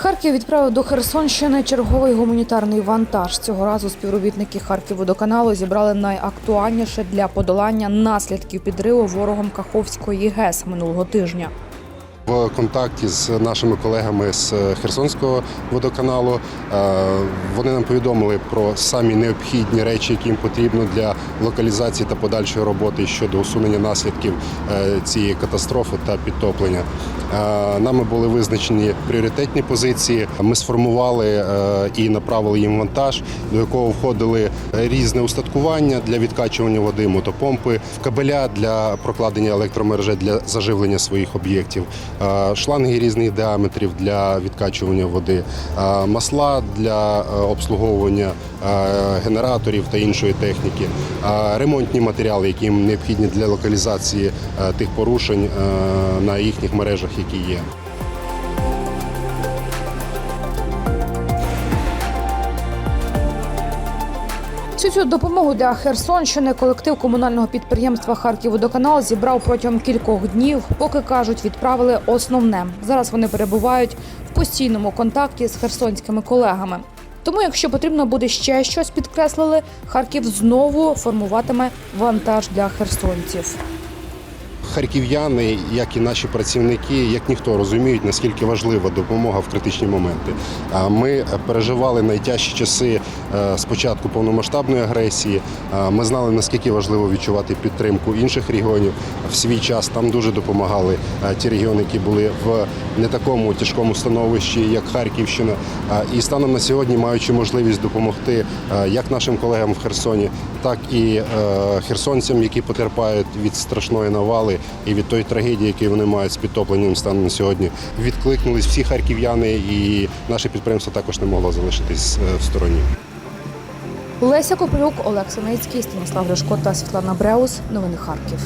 Харків відправив до Херсонщини черговий гуманітарний вантаж. Цього разу співробітники Харківводоканалу зібрали найактуальніше для подолання наслідків підриву ворогом Каховської ГЕС минулого тижня. В контакті з нашими колегами з Херсонського водоканалу е, вони нам повідомили про самі необхідні речі, які їм потрібно для локалізації та подальшої роботи щодо усунення наслідків е, цієї катастрофи та підтоплення. Е, Нами були визначені пріоритетні позиції. Ми сформували е, і направили їм вантаж, до якого входили різне устаткування для відкачування води, мотопомпи, кабеля для прокладення електромережі для заживлення своїх об'єктів, е, шланги різних діаметрів для відкачування води, масла для е, обслуговування е, генераторів та іншої техніки, ремонтні матеріали, які необхідні для локалізації е, тих порушень на їхніх мережах, які є. Всю цю допомогу для Херсонщини колектив комунального підприємства Харківводоканал зібрав протягом кількох днів. Поки кажуть, відправили основне. Зараз вони перебувають в постійному контакті з херсонськими колегами. Тому, якщо потрібно буде ще щось, підкреслили, Харків знову формуватиме вантаж для херсонців. Харків'яни, як і наші працівники, як ніхто розуміють, наскільки важлива допомога в критичні моменти. Ми переживали найтяжчі часи е, спочатку повномасштабної агресії. Ми знали, наскільки важливо відчувати підтримку інших регіонів. В свій час там дуже допомагали е, ті регіони, які були в не такому тяжкому становищі, як Харківщина. І станом на сьогодні, маючи можливість допомогти е, як нашим колегам в Херсоні, так і херсонцям, які потерпають від страшної навали і від тої трагедії, яку вони мають з підтопленням станом на сьогодні, відкликнулись всі харків'яни, і наше підприємство також не могло залишитись е, в стороні. Леся Коплюк, Олег Синицький, Станіслав Гришко та Світлана Бреус. Новини Харків.